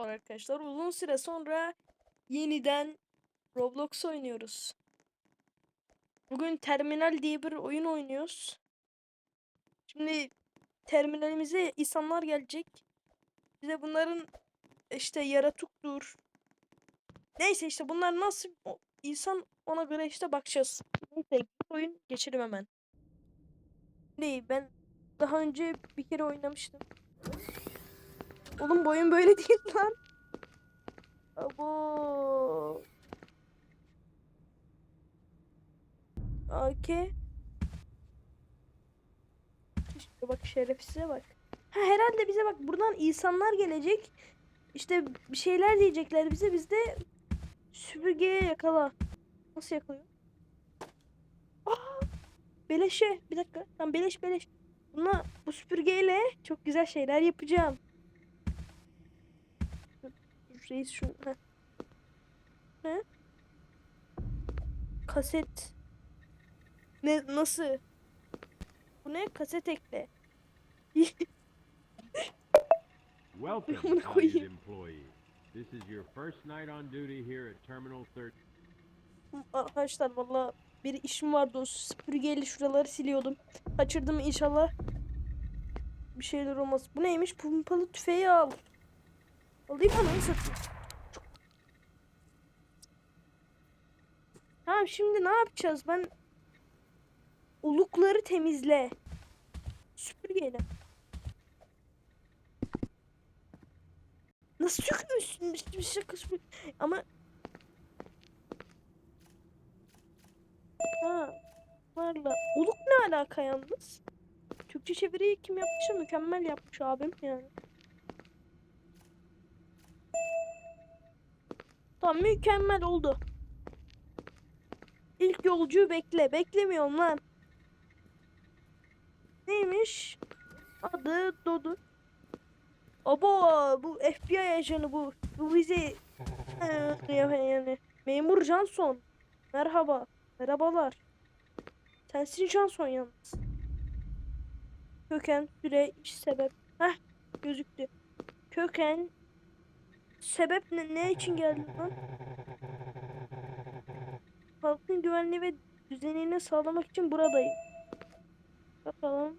arkadaşlar uzun süre sonra yeniden Roblox oynuyoruz. Bugün Terminal diye bir oyun oynuyoruz. Şimdi terminalimize insanlar gelecek. Bize bunların işte yaratıktır. Neyse işte bunlar nasıl insan ona göre işte bakacağız. Neyse oyun geçelim hemen. Şimdi ben daha önce bir kere oynamıştım. Oğlum bu oyun böyle değil lan. Abo. AK. İşte bak şerefsize bak. Ha herhalde bize bak buradan insanlar gelecek. İşte bir şeyler diyecekler bize. Biz de süpürgeye yakala. Nasıl yakalıyor? Aa! Beleşe. Bir dakika. Tamam beleş beleş. Buna bu süpürgeyle çok güzel şeyler yapacağım. Reis şu. Heh. Ne? Kaset. Ne nasıl? Bu ne? Kaset ekle. Welcome, valued employee. This is your first night on duty here at Terminal 13. Arkadaşlar valla bir işim vardı o süpürgeyle şuraları siliyordum. Kaçırdım inşallah. Bir şeyler olmaz. Bu neymiş? Pompalı tüfeği al. Alayım anayı satayım. Tamam şimdi ne yapacağız? Ben olukları temizle. Süpürgeyle. Nasıl çıkıyorsun? Bir şaka süpür- Ama Ha, varla. Oluk ne alaka yalnız? Türkçe çeviriyi kim yapmışsa mükemmel yapmış abim yani. Tamam mükemmel oldu. İlk yolcuyu bekle. Beklemiyorum lan. Neymiş? Adı Dodu. Abo bu FBI ajanı bu. Bu bizi Ee, yani Memur Johnson. Merhaba. Merhabalar. Sensin Johnson yalnız. Köken, süre, iş, sebep. Heh, gözüktü. Köken, sebep ne, ne için geldin lan? Halkın güvenliği ve düzenini sağlamak için buradayım. Bakalım.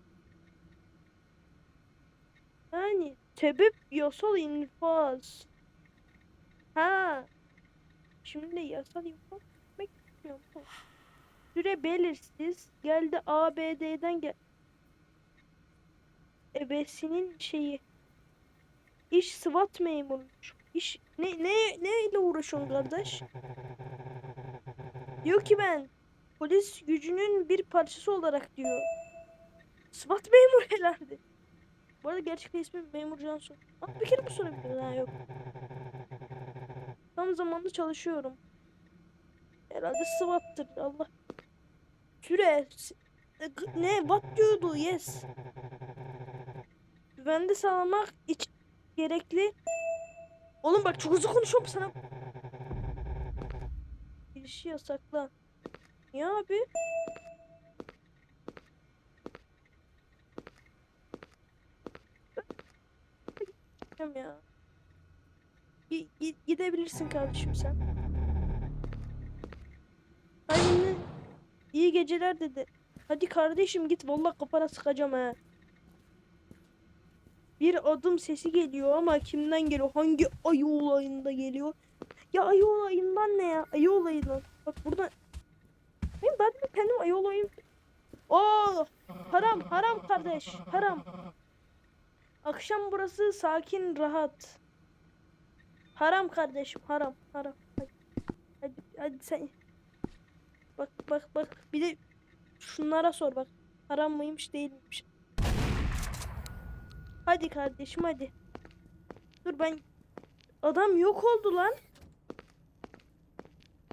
Yani sebep yasal infaz. Ha. Şimdi yasal infaz etmek istemiyorum. Süre belirsiz. Geldi ABD'den gel. Ebesinin şeyi. İş SWAT memuru. İş ne ne ne ile uğraşıyorsun kardeş? Diyor ki ben polis gücünün bir parçası olarak diyor. SWAT memuru herhalde. Bu arada gerçek ismi Memur Johnson. Bak bir kere mi sorabiliriz? Ha yok. Tam zamanlı çalışıyorum. Herhalde SWAT'tır. Allah. Süre. e, Ne? What diyordu? Yes. Güvende sağlamak için gerekli. Oğlum bak çok hızlı konuşuyorum sana. Girişi yasakla. Niye abi? Ya. Gi- gidebilirsin kardeşim sen. Aynen. İyi geceler dedi. Hadi kardeşim git vallahi kafana sıkacağım ha. Bir adım sesi geliyor ama kimden geliyor? Hangi ayı olayında geliyor? Ya ayı olayından ne ya? Ayı olayından. Bak burada. Hayır ben de kendim ayı olayım. Oo, haram haram kardeş haram. Akşam burası sakin rahat. Haram kardeşim haram haram. Hadi, hadi sen. Bak bak bak bir de şunlara sor bak. Haram mıymış değil miymiş. Hadi kardeşim hadi. Dur ben adam yok oldu lan.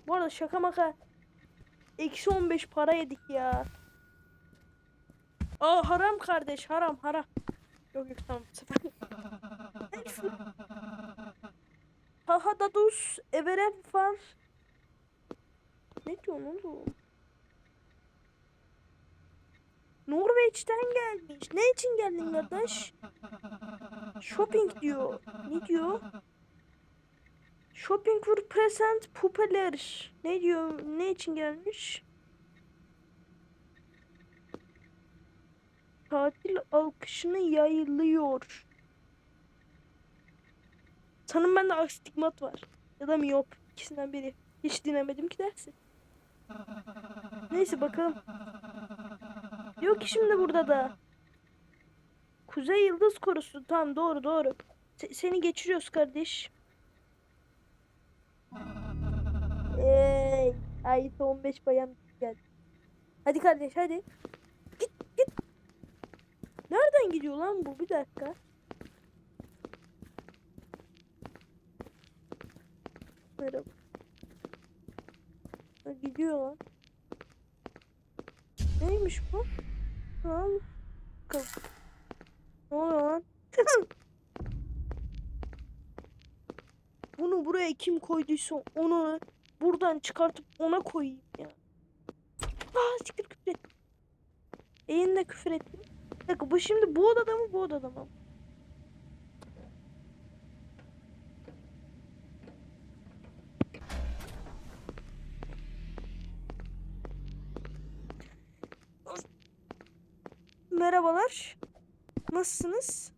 Bu arada şaka maka eksi 15 para yedik ya. Aa haram kardeş haram haram. Yok yok tamam? Haha dadus evere var. Ne diyorsun oğlum? Norveç'ten gelmiş. Ne için geldin kardeş? Shopping diyor. Ne diyor? Shopping for present popular. Ne diyor? Ne için gelmiş? Tatil alkışını yayılıyor. Sanırım bende astigmat var. Ya da miyop. İkisinden biri. Hiç dinlemedim ki dersi. Neyse bakalım. Yok ki şimdi burada da. Kuzey Yıldız Korusu. Tamam doğru doğru. Se- seni geçiriyoruz kardeş. Ey, ayet 15 bayan geldi. Hadi kardeş hadi. Git git. Nereden gidiyor lan bu? Bir dakika. Merhaba. Ha, gidiyor lan. Neymiş bu? Lan. Ne oluyor lan? Bunu buraya kim koyduysa onu buradan çıkartıp ona koyayım ya. Aa siktir küfür ettim. Eğinde küfür ettim. Bir bu şimdi bu odada mı bu odada mı? Merhabalar. Nasılsınız?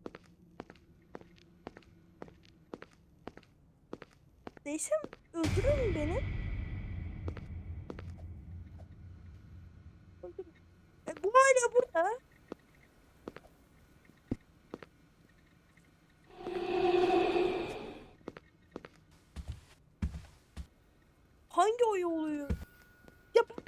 Değilsem öldürür mü beni? Öldürür. E, bu hala burada. Hangi oy oluyor? Yap.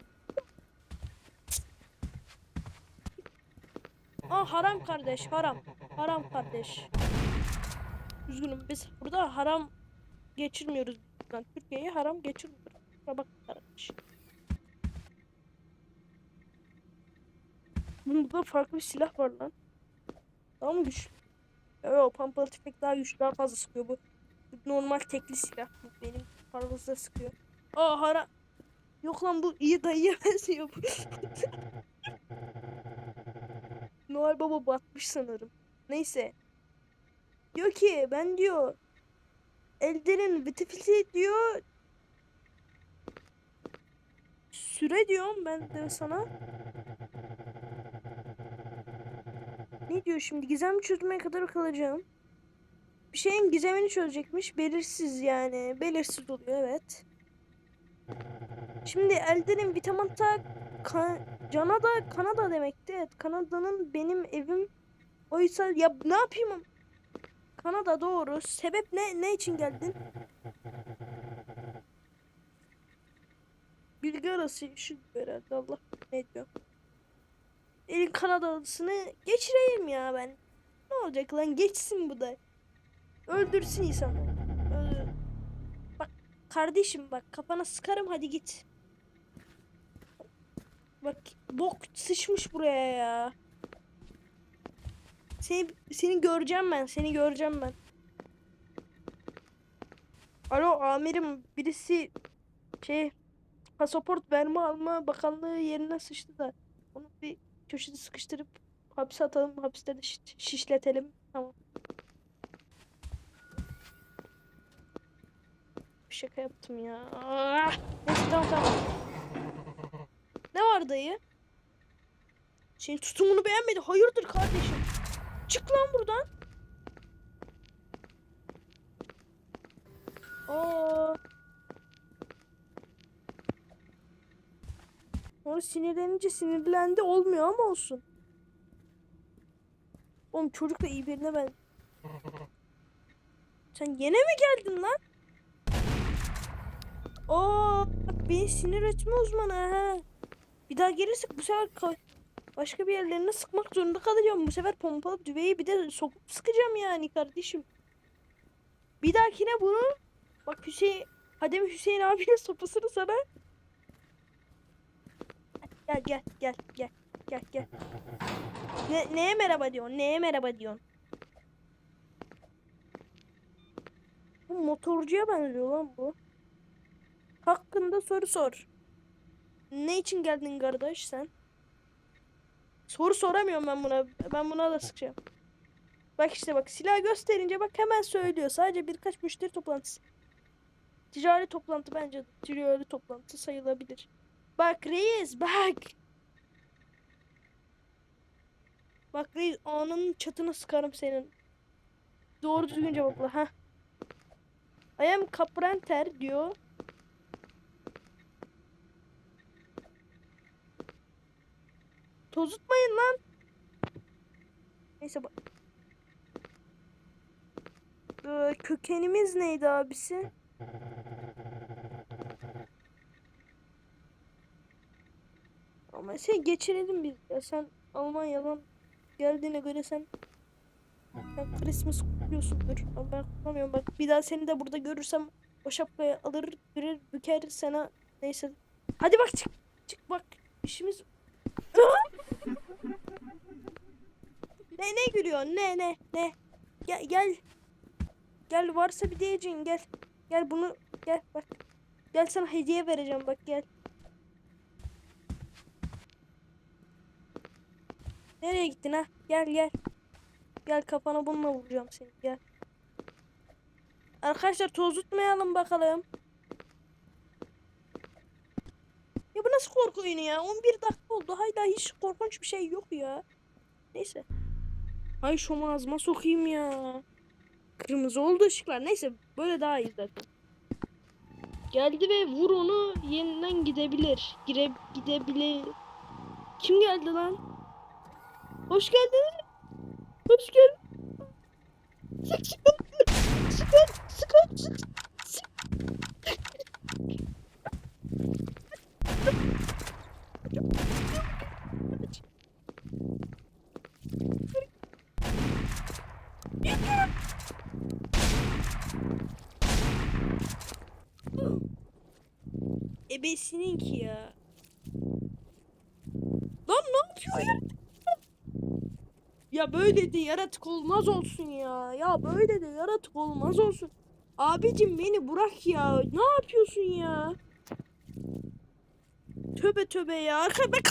Aa haram kardeş haram. Haram kardeş. Üzgünüm biz burada haram geçirmiyoruz. Yani Türkiye'ye haram geçirmiyoruz. Kusura bakma kardeş. Bunda farklı bir silah var lan. Daha mı güçlü? Evet o pompalı tüfek daha güçlü daha fazla sıkıyor bu. Normal tekli silah bu benim fazla sıkıyor. Aa haram. Yok lan bu iyi dayıya benziyor bu. Noel Baba batmış sanırım. Neyse. Diyor ki ben diyor Elder'in vitifisi diyor süre diyorum ben de sana. Ne diyor şimdi? Gizem çözmeye kadar kalacağım. Bir şeyin gizemini çözecekmiş. Belirsiz yani. Belirsiz oluyor evet. Şimdi Elder'in Vitamanta Canada Kanada demekti. Evet Kanada'nın benim evim oysa ya ne yapayım? Kanada doğru. Sebep ne? Ne için geldin? Bilgi arası şu herhalde Allah ne diyor. Elin Kanadalısını geçireyim ya ben. Ne olacak lan geçsin bu da. Öldürsün insanları. Öldür. Bak kardeşim bak kafana sıkarım hadi git. Bak bok sıçmış buraya ya. Seni, seni göreceğim ben. Seni göreceğim ben. Alo amirim birisi şey pasaport verme alma bakanlığı yerine sıçtı da onu bir köşede sıkıştırıp hapse atalım hapiste de şiş- şişletelim tamam. Şaka yaptım ya. Ah! Neyse tamam tamam. Ne var dayı? Senin tutumunu beğenmedi. Hayırdır kardeşim? Çık lan buradan. Aa. Sonra sinirlenince sinirlendi olmuyor ama olsun. Oğlum çocuk da iyi birine ben. Sen yine mi geldin lan? Aa, bak beni sinir etme uzmanı ha. Bir daha gelirsek bu sefer ka- başka bir yerlerine sıkmak zorunda kalacağım. Bu sefer pompalı düveyi bir de sokup sıkacağım yani kardeşim. Bir dahakine bunu bak Hüseyin Hadem Hüseyin abinin sopasını sana Gel gel gel gel gel gel. Ne, neye merhaba diyorsun? Neye merhaba diyorsun? Bu motorcuya benziyor lan bu. Hakkında soru sor. Ne için geldin kardeş sen? Soru soramıyorum ben buna. Ben buna da sıkacağım. Bak işte bak silah gösterince bak hemen söylüyor. Sadece birkaç müşteri toplantısı. ticari toplantı bence ticari toplantı sayılabilir. Bak reis bak. Bak reis anının çatını sıkarım senin. Doğru düzgün cevapla ha. I am Carpenter diyor. Tozutmayın lan. Neyse bak. Ee, kökenimiz neydi abisi? Ama şey geçirelim biz. Ya sen Almanya'dan geldiğine göre sen sen Christmas kutluyorsundur. Ama ben kutlamıyorum. Bak bir daha seni de burada görürsem o şapkayı alır, birer büker sana neyse. Hadi bak çık. Çık bak. İşimiz ne ne gülüyor? Ne ne ne? Gel gel. Gel varsa bir diyeceğin gel. Gel bunu gel bak. Gel sana hediye vereceğim bak gel. Nereye gittin ha? Gel gel. Gel kafana bununla vuracağım seni gel. Arkadaşlar tozutmayalım bakalım. Ya bu nasıl korku oyunu ya? 11 dakika oldu. Hala hiç korkunç bir şey yok ya. Neyse. Ay şomu ağzıma sokayım ya. Kırmızı oldu ışıklar. Neyse böyle daha iyi zaten. Geldi ve vur onu yeniden gidebilir. Gire gidebilir. Kim geldi lan? Hoş geldin. Hoş geldin. Sık sık sık sık. Ebesinin ki ya. Lan ne yapıyor ya? Ya böyle de yaratık olmaz olsun ya. Ya böyle de yaratık olmaz olsun. Abicim beni bırak ya. Ne yapıyorsun ya? Töbe töbe ya. Arka- Ben